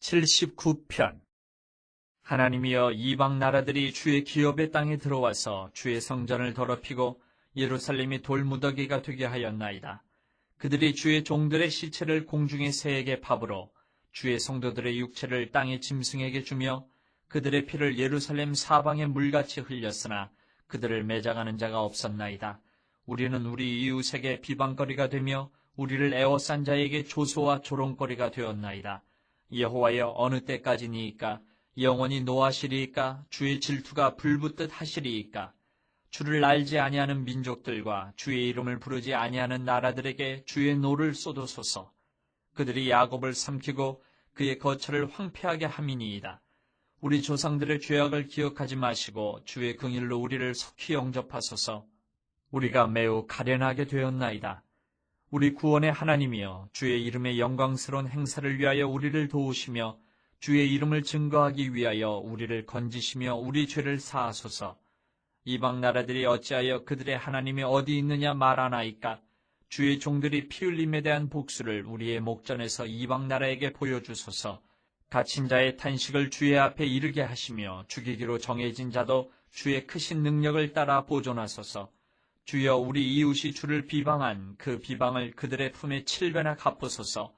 79편 하나님이여 이방 나라들이 주의 기업의 땅에 들어와서 주의 성전을 더럽히고 예루살렘이 돌무더기가 되게 하였나이다. 그들이 주의 종들의 시체를 공중의 새에게 밥으로 주의 성도들의 육체를 땅의 짐승에게 주며 그들의 피를 예루살렘 사방에 물같이 흘렸으나 그들을 매장하는 자가 없었나이다. 우리는 우리 이웃에게 비방거리가 되며 우리를 애워싼 자에게 조소와 조롱거리가 되었나이다. 여호와여 어느 때까지니이까? 영원히 노하시리이까? 주의 질투가 불붙듯 하시리이까? 주를 알지 아니하는 민족들과 주의 이름을 부르지 아니하는 나라들에게 주의 노를 쏟으소서. 그들이 야곱을 삼키고 그의 거처를 황폐하게 함이니이다. 우리 조상들의 죄악을 기억하지 마시고 주의 긍일로 우리를 속히 영접하소서. 우리가 매우 가련하게 되었나이다 우리 구원의 하나님이여 주의 이름의 영광스러운 행사를 위하여 우리를 도우시며 주의 이름을 증거하기 위하여 우리를 건지시며 우리 죄를 사하소서. 이방 나라들이 어찌하여 그들의 하나님이 어디 있느냐 말하나이까? 주의 종들이 피 흘림에 대한 복수를 우리의 목전에서 이방 나라에게 보여주소서. 갇힌 자의 탄식을 주의 앞에 이르게 하시며 죽이기로 정해진 자도 주의 크신 능력을 따라 보존하소서. 주여 우리 이웃이 주를 비방한 그 비방을 그들의 품에 칠배나 갚으소서.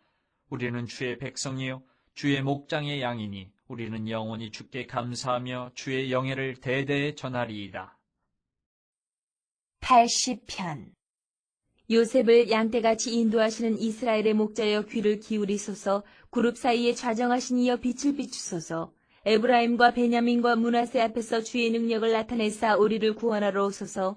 우리는 주의 백성이요 주의 목장의 양이니 우리는 영원히 주께 감사하며 주의 영예를 대대에 전하리이다. 80편 요셉을 양떼같이 인도하시는 이스라엘의 목자여 귀를 기울이소서 그룹 사이에 좌정하신 이여 빛을 비추소서 에브라임과 베냐민과 문하세 앞에서 주의 능력을 나타내사 우리를 구원하러 오소서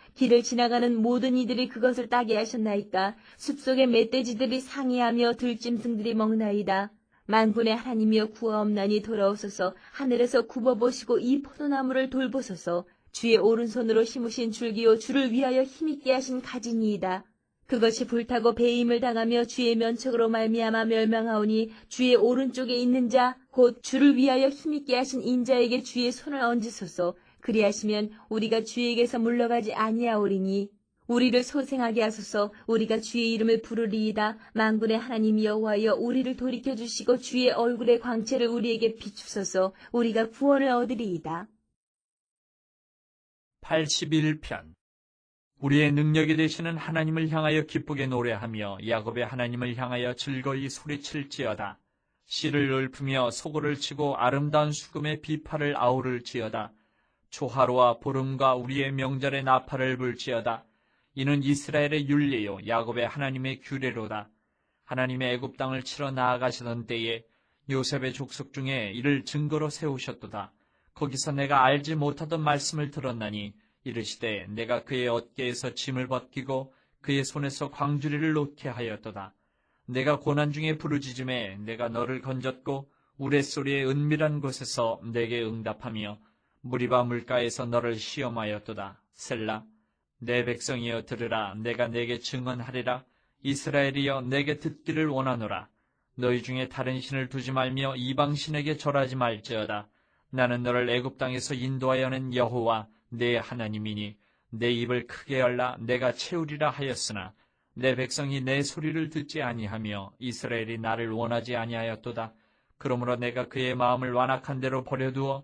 길을 지나가는 모든 이들이 그것을 따게 하셨나이까. 숲속의 멧돼지들이 상의하며 들짐승들이 먹나이다. 만군의 하나님이여 구하옵나니 돌아오소서. 하늘에서 굽어보시고 이 포도나무를 돌보소서. 주의 오른손으로 심으신 줄기요 주를 위하여 힘있게 하신 가지니이다. 그것이 불타고 배임을 당하며 주의 면책으로 말미암아 멸망하오니 주의 오른쪽에 있는 자 곧 주를 위하여 힘있게 하신 인자에게 주의 손을 얹으소서 그리하시면 우리가 주에게서 물러가지 아니하오리니 우리를 소생하게 하소서. 우리가 주의 이름을 부르리이다. 만군의 하나님 여호와여 우리를 돌이켜 주시고 주의 얼굴의 광채를 우리에게 비추소서. 우리가 구원을 얻으리이다. 81편. 우리의 능력이 되시는 하나님을 향하여 기쁘게 노래하며 야곱의 하나님을 향하여 즐거이 소리칠지어다. 씨를 읊으며 소고를 치고 아름다운 수금의 비파를 아우를지어다. 초하루와 보름과 우리의 명절의 나팔을 불지어다. 이는 이스라엘의 윤례요 야곱의 하나님의 규례로다. 하나님의 애굽 땅을 치러 나아가시던 때에 요셉의 족속 중에 이를 증거로 세우셨도다. 거기서 내가 알지 못하던 말씀을 들었나니 이르시되 내가 그의 어깨에서 짐을 벗기고 그의 손에서 광주리를 놓게 하였도다. 내가 고난 중에 부르짖음에 내가 너를 건졌고 우레소리의 은밀한 곳에서 내게 응답하며 무리바 물가에서 너를 시험하였도다. 셀라 내 백성이여 들으라. 내가 내게 증언하리라. 이스라엘이여 내게 듣기를 원하노라. 너희 중에 다른 신을 두지 말며 이방 신에게 절하지 말지어다. 나는 너를 애굽 땅에서 인도하여 낸 여호와 내 하나님이니 내 입을 크게 열라. 내가 채우리라 하였으나 내 백성이 내 소리를 듣지 아니하며 이스라엘이 나를 원하지 아니하였도다. 그러므로 내가 그의 마음을 완악한 대로 버려두어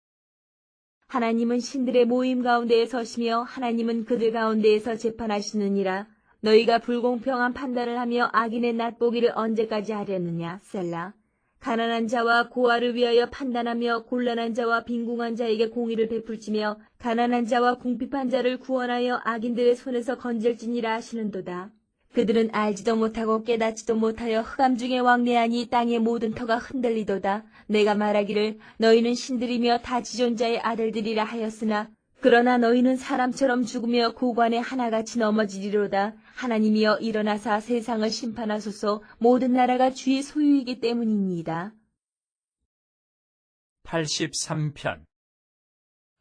하나님은 신들의 모임 가운데에 서시며 하나님은 그들 가운데에서 재판하시느니라. 너희가 불공평한 판단을 하며 악인의 낫보기를 언제까지 하려느냐, 셀라. 가난한 자와 고아를 위하여 판단하며 곤란한 자와 빈궁한 자에게 공의를 베풀지며 가난한 자와 궁핍한 자를 구원하여 악인들의 손에서 건질지니라 하시는도다. 그들은 알지도 못하고 깨닫지도 못하여 흑암 중에 왕래하니 땅의 모든 터가 흔들리도다. 내가 말하기를 너희는 신들이며 다 지존자의 아들들이라 하였으나 그러나 너희는 사람처럼 죽으며 고관에 하나같이 넘어지리로다. 하나님이여 일어나사 세상을 심판하소서 모든 나라가 주의 소유이기 때문입니다. 83편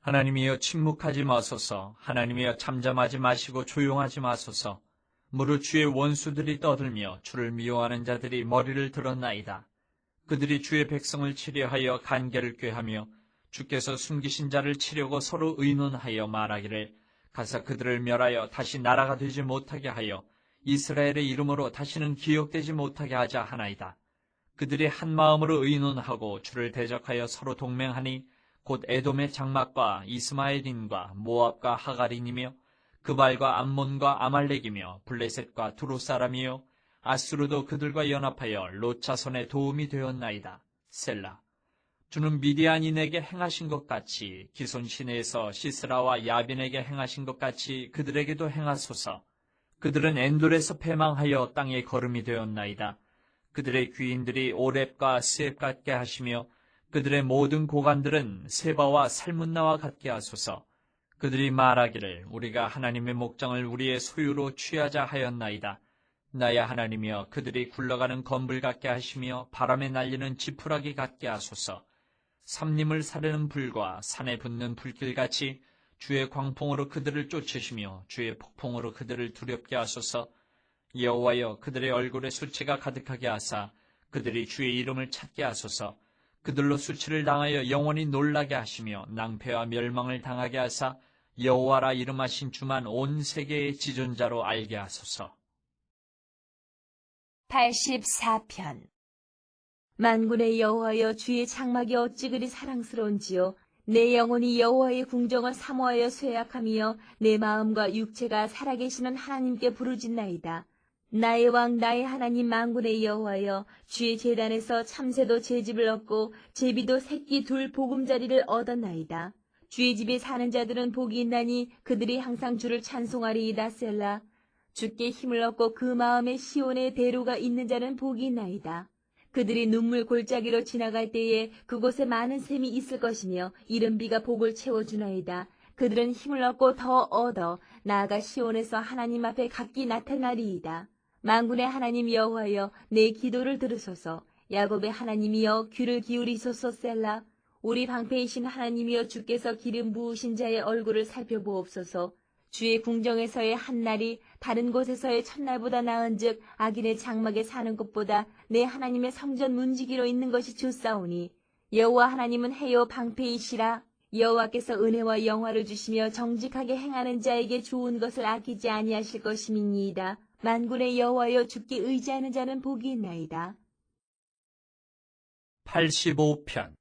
하나님이여 침묵하지 마소서 하나님이여 잠잠하지 마시고 조용하지 마소서 무릇 주의 원수들이 떠들며 주를 미워하는 자들이 머리를 들었나이다 그들이 주의 백성을 치려하여 간계를 꾀하며 주께서 숨기신 자를 치려고 서로 의논하여 말하기를 가서 그들을 멸하여 다시 나라가 되지 못하게 하여 이스라엘의 이름으로 다시는 기억되지 못하게 하자 하나이다. 그들이 한 마음으로 의논하고 주를 대적하여 서로 동맹하니 곧 에돔의 장막과 이스마엘인과 모압과 하가린이며 그발과 암몬과 아말렉이며 블레셋과 두루 사람이요 아수르도 그들과 연합하여 롯자손의 도움이 되었나이다. 셀라. 주는 미디안인에게 행하신 것 같이 기손 시내에서 시스라와 야빈에게 행하신 것 같이 그들에게도 행하소서. 그들은 엔돌에서 패망하여 땅에 걸음이 되었나이다. 그들의 귀인들이 오랩과 스앱 같게 하시며 그들의 모든 고관들은 세바와 살문나와 같게 하소서. 그들이 말하기를 우리가 하나님의 목장을 우리의 소유로 취하자 하였나이다. 나야 하나님이여 그들이 굴러가는 건불 같게 하시며 바람에 날리는 지푸라기 같게 하소서. 삼림을 사르는 불과 산에 붙는 불길같이 주의 광풍으로 그들을 쫓으시며 주의 폭풍으로 그들을 두렵게 하소서. 여호와여 그들의 얼굴에 수치가 가득하게 하사 그들이 주의 이름을 찾게 하소서. 그들로 수치를 당하여 영원히 놀라게 하시며 낭패와 멸망을 당하게 하사 여호와라 이름하신 주만 온 세계의 지존자로 알게 하소서. 84편 만군의 여호와여 주의 장막이 어찌 그리 사랑스러운지요 내 영혼이 여호와의 궁정을 사모하여 쇠약하며 내 마음과 육체가 살아계시는 하나님께 부르짖나이다. 나의 왕 나의 하나님 만군의 여호와여 주의 재단에서 참새도 제 집을 얻고 제비도 새끼 둘 보금자리를 얻었나이다. 주의 집에 사는 자들은 복이 있나니 그들이 항상 주를 찬송하리이다 셀라. 주께 힘을 얻고 그 마음에 시온의 대로가 있는 자는 복이 있나이다. 그들이 눈물 골짜기로 지나갈 때에 그곳에 많은 샘이 있을 것이며 이른 비가 복을 채워주나이다. 그들은 힘을 얻고 더 얻어 나아가 시온에서 하나님 앞에 각기 나타나리이다. 만군의 하나님 여호와여 내 기도를 들으소서. 야곱의 하나님이여 귀를 기울이소서 셀라. 우리 방패이신 하나님이여 주께서 기름 부으신 자의 얼굴을 살펴보옵소서. 주의 궁정에서의 한날이 다른 곳에서의 첫날보다 나은즉 악인의 장막에 사는 것보다 내 하나님의 성전 문지기로 있는 것이 좋사오니 여호와 하나님은 해요 방패이시라. 여호와께서 은혜와 영화를 주시며 정직하게 행하는 자에게 좋은 것을 아끼지 아니하실 것임이니이다. 만군의 여호와여 주께 의지하는 자는 복이 있나이다. 85편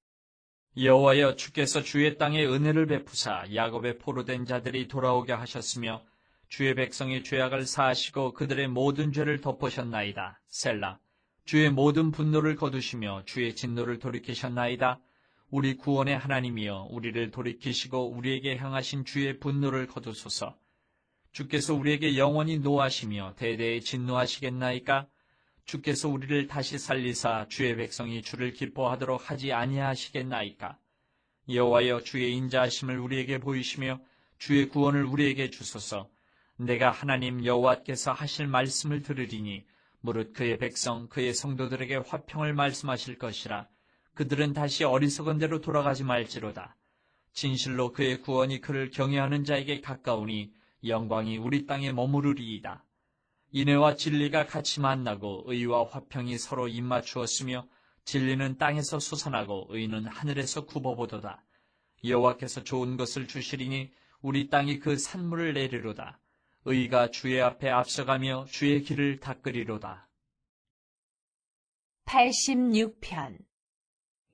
여호와여 주께서 주의 땅에 은혜를 베푸사 야곱의 포로된 자들이 돌아오게 하셨으며 주의 백성의 죄악을 사하시고 그들의 모든 죄를 덮으셨나이다. 셀라. 주의 모든 분노를 거두시며 주의 진노를 돌이키셨나이다. 우리 구원의 하나님이여 우리를 돌이키시고 우리에게 향하신 주의 분노를 거두소서. 주께서 우리에게 영원히 노하시며 대대에 진노하시겠나이까? 주께서 우리를 다시 살리사 주의 백성이 주를 기뻐하도록 하지 아니하시겠나이까? 여호와여 주의 인자하심을 우리에게 보이시며 주의 구원을 우리에게 주소서. 내가 하나님 여호와께서 하실 말씀을 들으리니 무릇 그의 백성 그의 성도들에게 화평을 말씀하실 것이라. 그들은 다시 어리석은 대로 돌아가지 말지로다. 진실로 그의 구원이 그를 경외하는 자에게 가까우니 영광이 우리 땅에 머무르리이다. 인애와 진리가 같이 만나고 의와 화평이 서로 입맞추었으며 진리는 땅에서 솟아나고 의는 하늘에서 굽어보도다. 여호와께서 좋은 것을 주시리니 우리 땅이 그 산물을 내리로다. 의가 주의 앞에 앞서가며 주의 길을 닦으리로다. 86편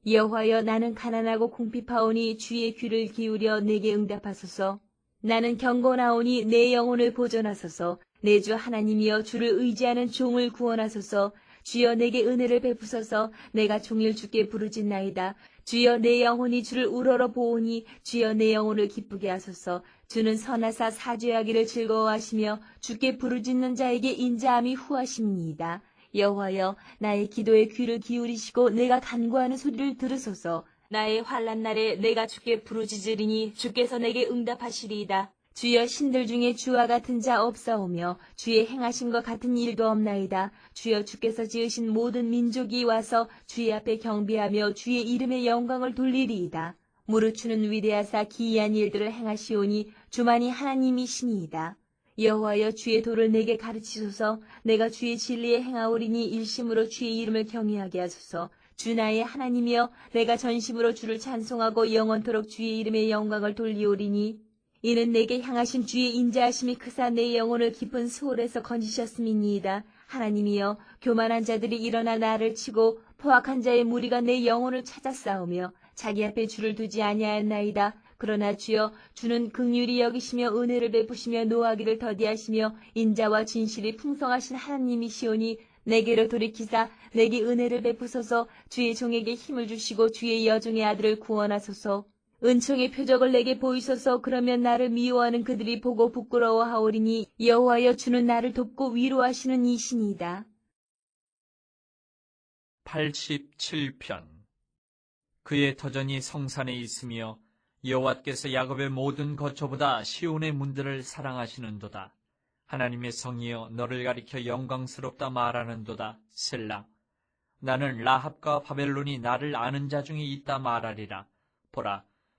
여호와여 나는 가난하고 궁핍하오니 주의 귀를 기울여 내게 응답하소서. 나는 경건하오니 내 영혼을 보존하소서. 내 주 하나님이여 주를 의지하는 종을 구원하소서. 주여 내게 은혜를 베푸소서. 내가 종일 주께 부르짖나이다. 주여 내 영혼이 주를 우러러 보오니 주여 내 영혼을 기쁘게 하소서. 주는 선하사 사죄하기를 즐거워하시며 주께 부르짖는 자에게 인자함이 후하십니다. 여호와여 나의 기도에 귀를 기울이시고 내가 간구하는 소리를 들으소서. 나의 환란 날에 내가 주께 부르짖으리니 주께서 내게 응답하시리이다. 주여 신들 중에 주와 같은 자 없사오며 주의 행하신 것 같은 일도 없나이다. 주여 주께서 지으신 모든 민족이 와서 주의 앞에 경배하며 주의 이름의 영광을 돌리리이다. 무릇 주는 위대하사 기이한 일들을 행하시오니 주만이 하나님이시니이다. 여호와여 주의 도를 내게 가르치소서 내가 주의 진리에 행하오리니 일심으로 주의 이름을 경외하게 하소서 주 나의 하나님이여 내가 전심으로 주를 찬송하고 영원토록 주의 이름의 영광을 돌리오리니 이는 내게 향하신 주의 인자하심이 크사 내 영혼을 깊은 소홀에서 건지셨음이니이다. 하나님이여 교만한 자들이 일어나 나를 치고 포악한 자의 무리가 내 영혼을 찾아 싸우며 자기 앞에 주를 두지 아니하였나이다. 그러나 주여 주는 극률이 여기시며 은혜를 베푸시며 노하기를 더디하시며 인자와 진실이 풍성하신 하나님이시오니 내게로 돌이키사 내게 은혜를 베푸소서 주의 종에게 힘을 주시고 주의 여종의 아들을 구원하소서 은총의 표적을 내게 보이소서 그러면 나를 미워하는 그들이 보고 부끄러워하오리니 여호와여 주는 나를 돕고 위로하시는 이신이다. 87편 그의 터전이 성산에 있으며 여호와께서 야곱의 모든 거처보다 시온의 문들을 사랑하시는도다. 하나님의 성이여 너를 가리켜 영광스럽다 말하는도다. 셀라. 나는 라합과 바벨론이 나를 아는 자 중에 있다 말하리라. 보라,